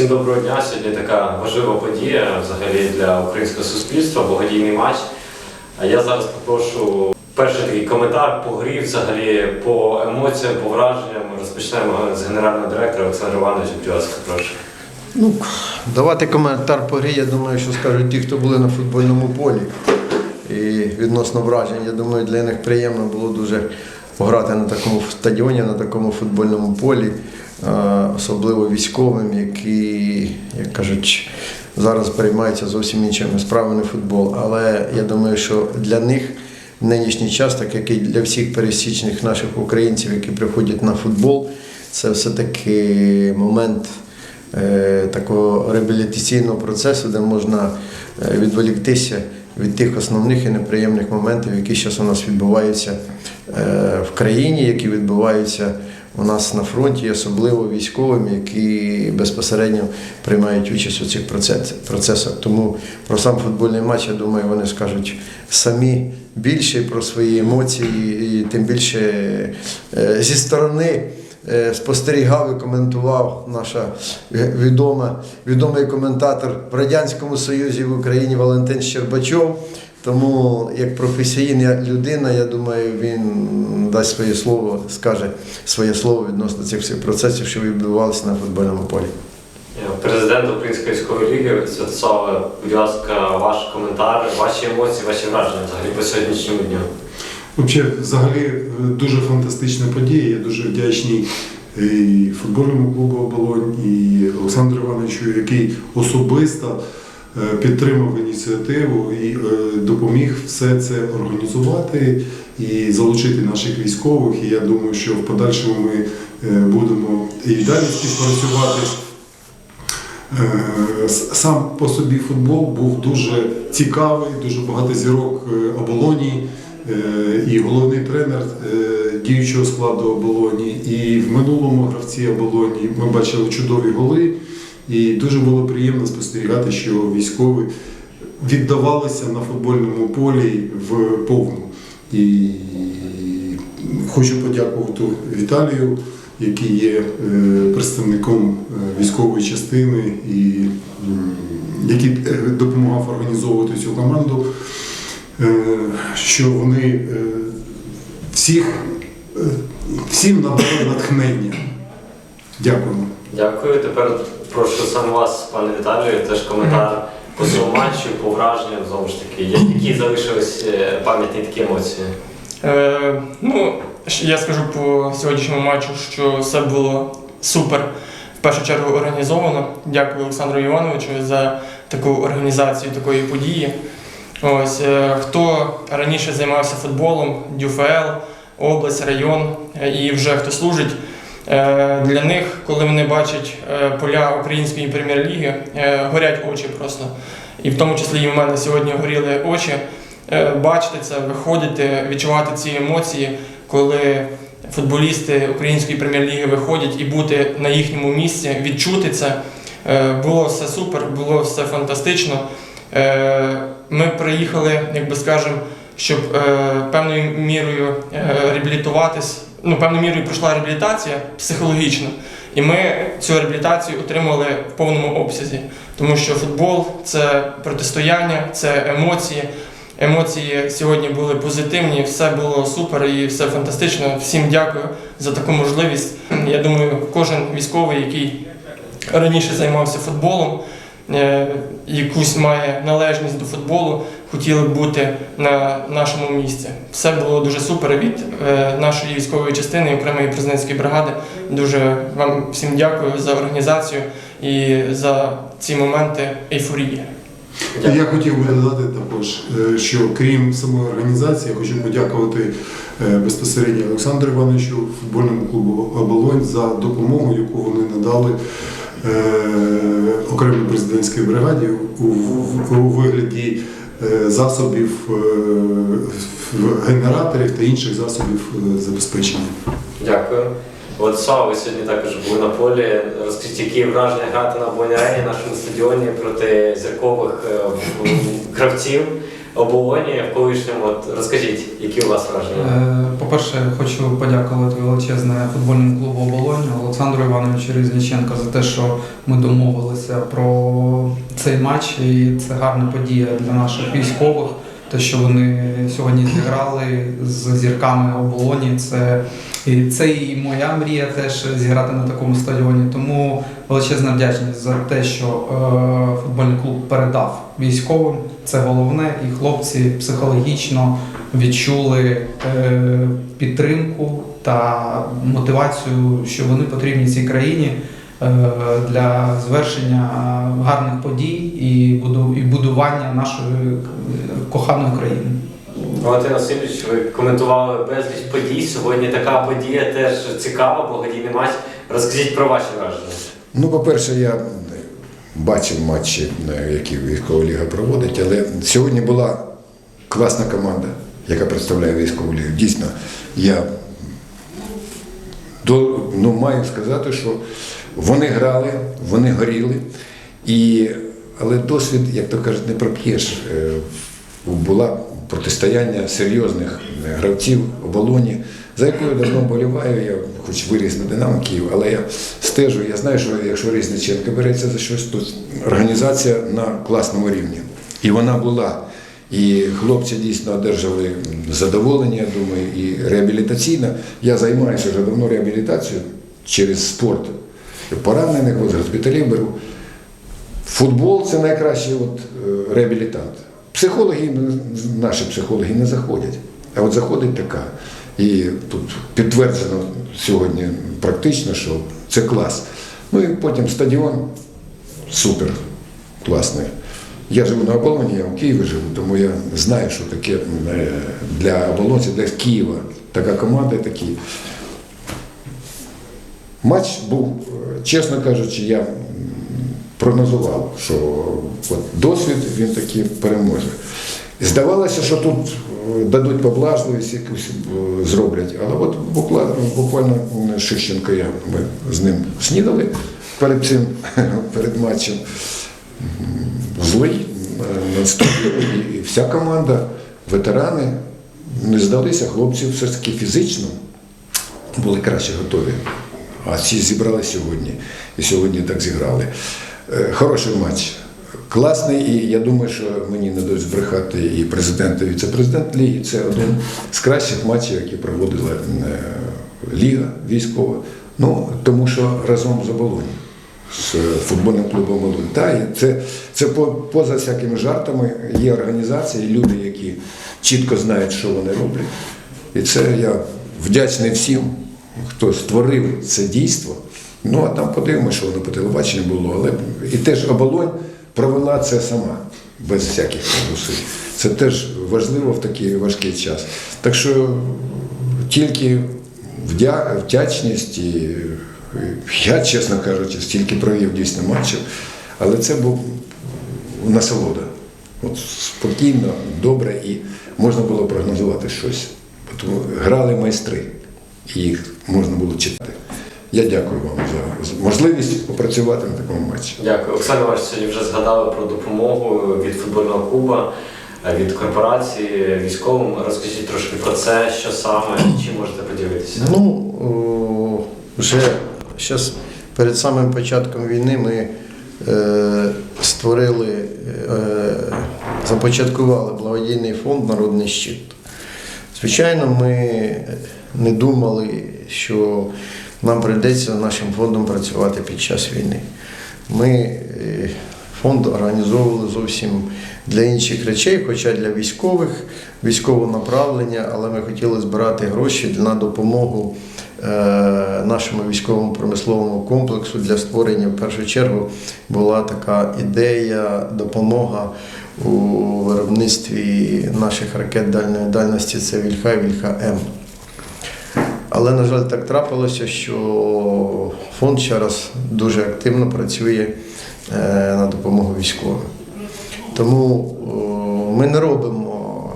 Всім доброго дня. Сьогодні така важлива подія взагалі для українського суспільства, благодійний матч. А я зараз попрошу перший такий коментар по грі, взагалі по емоціям, по враженням. Розпочнемо з генерального директора Олександра Івановича, будь прошу. Ну, давати коментар по грі, я думаю, що скажуть ті, хто були на футбольному полі. І відносно вражень, я думаю, для них приємно було дуже пограти на такому стадіоні, на такому футбольному полі, е, особливо військовим, які, як кажуть, зараз переймаються зовсім іншими справами футбол. Але я думаю, що для них нинішній час, так як і для всіх пересічних наших українців, які приходять на футбол, це все-таки момент е, такого реабілітаційного процесу, де можна е, відволіктися від тих основних і неприємних моментів, які зараз у нас відбуваються в країні, які відбуваються у нас на фронті, особливо військовим, які безпосередньо приймають участь у цих процесах. Тому про сам футбольний матч, я думаю, вони скажуть самі більше про свої емоції, і тим більше е, зі сторони е, спостерігав і коментував наша відома, відомий коментатор в Радянському Союзі в Україні Валентин Щербачов. Тому як професійна людина, я думаю, він дасть своє слово, скаже своє слово відносно цих всіх процесів, що відбувалися на футбольному полі. Е, Президент Української військової ліги Святославе, будь ласка, ваш коментар, ваші емоції, ваші враження взагалі по сьогоднішньому дню. Вообще, взагалі, е, дуже фантастична подія. Я дуже вдячний і футбольному клубу Оболонь, і Олександру Івановичу, який особисто е, підтримав ініціативу і е, допоміг все це організувати і залучити наших військових. І я думаю, що в подальшому ми е, будемо і далі співпрацювати. Е, Сам по собі футбол був дуже цікавий, дуже багато зірок е, оболоні. Е, І головний тренер е, діючого складу оболоні, і в минулому гравці оболоні ми бачили чудові голи. І дуже було приємно спостерігати, що військові віддавалися на футбольному полі в повну. І хочу подякувати Віталію, який є е, представником е, військової частини і який е, допомагав організовувати цю команду, що вони всіх, всім надали натхнення. Дякуємо. Дякую. Тепер прошу сам вас, пане Віталію, теж коментар по цьому матчу, по враженням, знову ж таки, які залишились е, пам'ятні такі емоції. Е, ну, я скажу по сьогоднішньому матчу, що все було супер. В першу чергу організовано. Дякую Олександру Івановичу за таку організацію такої події. Ось е, хто раніше займався футболом, ДЮФЛ, область, район е, і вже хто служить. Е, Для них, коли вони бачать е, поля української прем'єр-ліги, е, горять очі просто. І в тому числі і в мене сьогодні горіли очі бачити це, виходити, відчувати ці емоції, коли футболісти української прем'єр-ліги виходять і бути на їхньому місці, відчути це. Було все супер, було все фантастично. Ми приїхали, як би скажемо, щоб е, певною мірою е, реабілітуватись. Ну, певною мірою пройшла реабілітація психологічна, і ми цю реабілітацію отримали в повному обсязі, тому що футбол це протистояння, це емоції. Емоції сьогодні були позитивні, все було супер і все фантастично. Всім дякую за таку можливість. Я думаю, кожен військовий, який раніше займався футболом, е, якусь має належність до футболу, хотіли бути на нашому місці. Все було дуже супер від е, нашої військової частини окремої президентської бригади. Дуже вам всім дякую за організацію і за ці моменти ейфорії. Я хотів би додати також, е, що крім самої організації, я хочу подякувати е, безпосередньо Олександру Івановичу, футбольному клубу Оболонь за допомогу, яку вони надали окремій президентській бригаді у, вигляді засобів е, генераторів та інших засобів е, забезпечення. Дякую. Владислав, ви сьогодні також були на полі. Розкажіть, які враження грати на Боні нашому стадіоні проти зіркових е, в- гравців. Оболоні в колишньому. От розкажіть, які у вас враження? Е, По-перше, хочу подякувати величезне футбольному клубу оболоні Олександру Івановичу Різніченко за те, що ми домовилися про цей матч. І це гарна подія для наших військових. Те, що вони сьогодні зіграли з зірками оболоні, це і це і моя мрія теж зіграти на такому стадіоні. Тому величезна вдячність за те, що е, футбольний клуб передав військовим. Це головне, і хлопці психологічно відчули е, підтримку та мотивацію, що вони потрібні цій країні для звершення гарних подій і і будування нашої е, коханої країни. Валентин Васильович, ви коментували безліч подій. Сьогодні така подія теж цікава, благодійний матч. Розкажіть про ваші враження. Ну, по-перше, я бачив матчі, е, які військова ліга проводить, але сьогодні була класна команда, яка представляє військову лігу. Дійсно, я до, ну, маю сказати, що вони грали, вони горіли, і, але досвід, як то кажуть, не проп'єш. Е, Була протистояння серйозних е, гравців оболоні, за якою давно боліваю, я хоч виріс на Динамо Київ, але я стежу, я знаю, що якщо Різниченко береться за щось, то організація на класному рівні. І вона була. І хлопці дійсно одержали задоволення, я думаю, і реабілітаційно. Я займаюся вже давно реабілітацією через спорт. Поранених, з госпіталів беру. Футбол це найкращий от, е, реабілітант. Психологи, наші психологи не заходять. А от заходить така. І тут підтверджено сьогодні практично, що це клас. Ну і потім стадіон супер класний. Я живу на оболоні, я в Києві живу, тому я знаю, що таке е, для оболонців, для Києва така команда, такі. Матч був, е, чесно кажучи, я прогнозував, що от досвід він таки переможе. Здавалося, що тут е, дадуть поблажливість, якусь е, зроблять. Але от буквально, буквально м, Шищенко, я, ми з ним снідали перед цим, перед матчем. Злий, е, і вся команда, ветерани, не здалися, хлопці все ж таки фізично були краще готові. А ці зібрали сьогодні. І сьогодні так зіграли. Е, Хороший матч. Класний, і я думаю, що мені не дають збрехати і президент, і віце-президент Ліги. Це один з кращих матчів, які проводила е, Ліга військова. Ну, тому що разом з оболоні з футбольним клубом Волинь. Та, і це, це поза всякими жартами. Є організації, люди, які чітко знають, що вони роблять. І це я вдячний всім, хто створив це дійство. Ну а там подивимося, що воно по телебаченню було. Але і теж оболонь провела це сама, без всяких зусиль. Це теж важливо в такий важкий час. Так що тільки вдя- вдячність і я, чесно кажучи, стільки провів дійсно матчів, але це був насолода. От спокійно, добре і можна було прогнозувати щось. Тому грали майстри, і їх можна було читати. Я дякую вам за можливість попрацювати на такому матчі. Дякую. Оксана Іванович, сьогодні вже згадали про допомогу від футбольного клубу, е, від корпорації військовим. Розкажіть трошки про це, що саме, чим можете поділитися. Ну, о, вже зараз перед самим початком війни ми е, створили, е, започаткували благодійний фонд Народний щит. Звичайно, ми не думали, що нам прийдеться нашим фондом працювати під час війни. Ми е, фонд організовували зовсім для інших речей, хоча для військових, військового направлення, але ми хотіли збирати гроші на допомогу е, нашому військовому промисловому комплексу для створення в першу чергу була така ідея, допомога у виробництві наших ракет дальньої дальності це Вільха Вільха М. Але, на жаль, так трапилося, що фонд ще раз дуже активно працює е, на допомогу військовим. Тому ми не робимо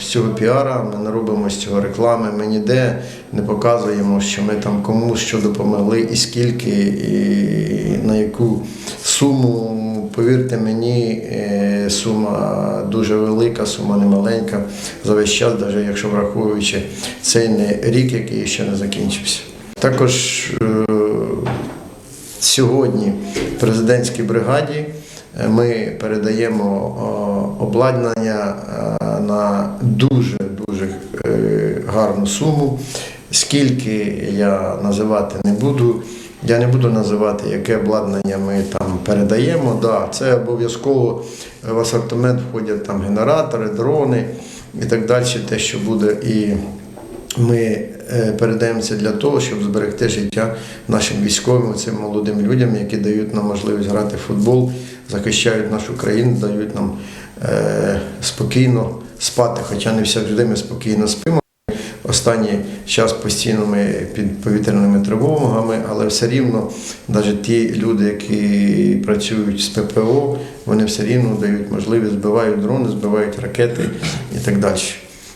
з цього піара, ми не робимо з цього реклами, ми ніде не показуємо, що ми там комусь що допомогли і скільки, і на яку суму повірте мені, е, сума дуже велика, сума не маленька за весь час, навіть якщо враховуючи цей не рік, який ще не закінчився. Також е, сьогодні президентській бригаді е, ми передаємо обладнання на дуже дуже е, гарну суму. Скільки я називати не буду. Я не буду називати, яке обладнання ми там передаємо. Да, це обов'язково в асортимент входять там генератори, дрони і так далі, те, що буде. І ми е, передаємо це для того, щоб зберегти життя нашим військовим, цим молодим людям, які дають нам можливість грати в футбол, захищають нашу країну, дають нам е, спокійно спати. Хоча не завжди ми спокійно спимо. Останній час постійно ми під повітряними тривогами, але все рівно, навіть ті люди, які працюють з ППО, вони все рівно дають можливість, збивають дрони, збивають ракети і так далі.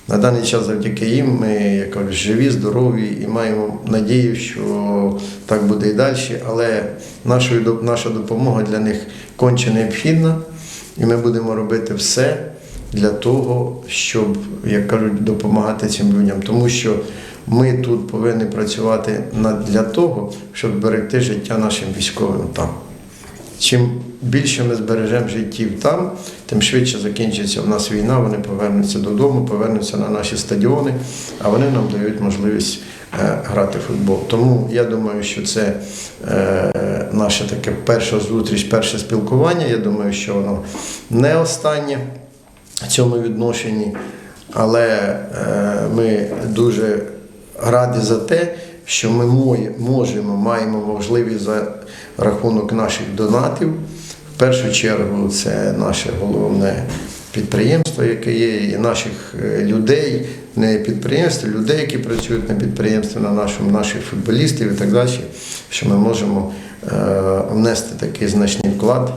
На даний час завдяки їм ми як кажуть, живі, здорові і маємо надію, що так буде і далі. Але наша допомога для них конче необхідна, і ми будемо робити все для того, щоб, як кажуть, допомагати цим людям. Тому що ми тут повинні працювати для того, щоб зберегти життя нашим військовим там. Чим більше ми збережемо життів там, тим швидше закінчиться в нас війна, вони повернуться додому, повернуться на наші стадіони, а вони нам дають можливість е, грати в футбол. Тому я думаю, що це е, наша таке перша зустріч, перше спілкування. Я думаю, що воно не останнє цьому відношенні, але е, ми дуже раді за те, що ми можемо, маємо можливість за рахунок наших донатів. В першу чергу це наше головне підприємство, яке є, і наших е, людей, не підприємств, людей, які працюють на підприємстві, на нашому, наших футболістів і так далі, що ми можемо е, внести такий значний вклад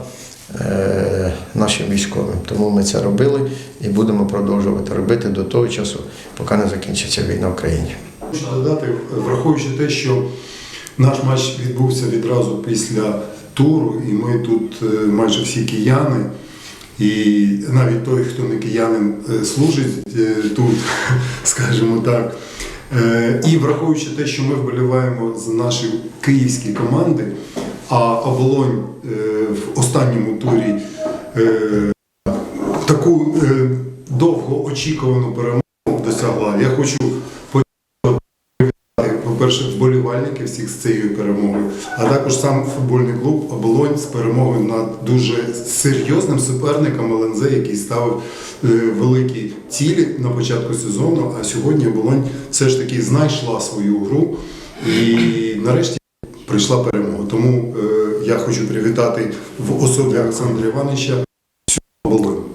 нашим військовим. Тому ми це робили і будемо продовжувати робити до того часу, поки не закінчиться війна в країні. Хочу додати, враховуючи те, що наш матч відбувся відразу після туру, і ми тут е, майже всі кияни, і навіть той, хто не киянин, е, служить е, тут, скажімо так. Е, І враховуючи те, що ми вболіваємо за наші київські команди, а оболонь е, в останньому турі е, таку е, довго очікувану перемогу досягла. Я хочу по-перше, вболівальники всіх з цією перемогою, а також сам футбольний клуб Оболонь з перемогою над дуже серйозним суперником ЛНЗ, який ставив великі цілі на початку сезону. А сьогодні Оболонь все ж таки знайшла свою гру і нарешті прийшла перемога. Тому е, я хочу привітати в особі Олександра Івановича всю.